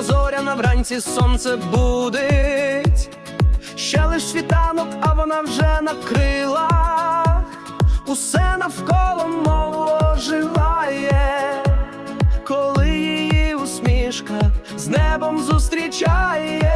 рано зоряна вранці сонце будить. Ще лиш світанок, а вона вже на крилах. Усе навколо мов оживає, коли її усмішка з небом зустрічається.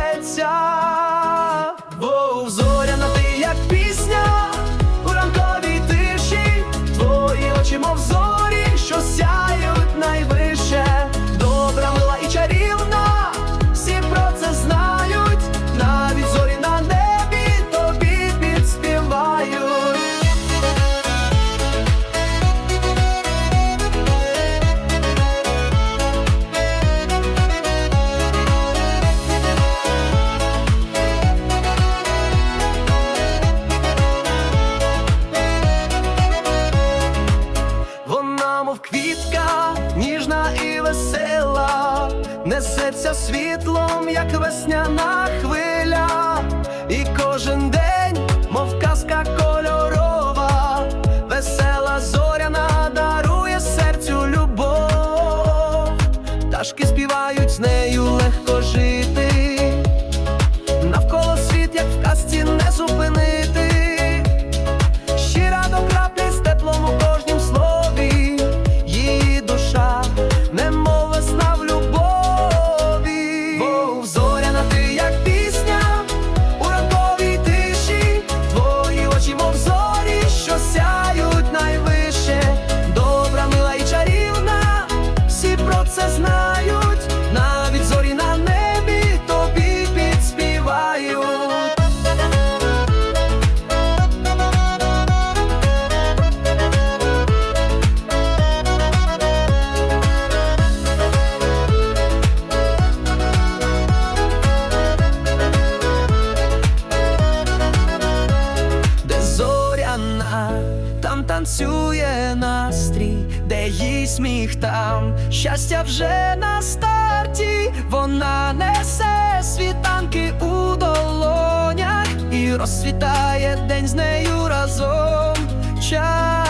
Мов квітка, ніжна і весела, несеться світлом, як весняна хвиля, і кожен день, танцює настрій, де їй сміх там, щастя вже на старті, вона несе світанки у долонях і розсвітає день з нею разом. Час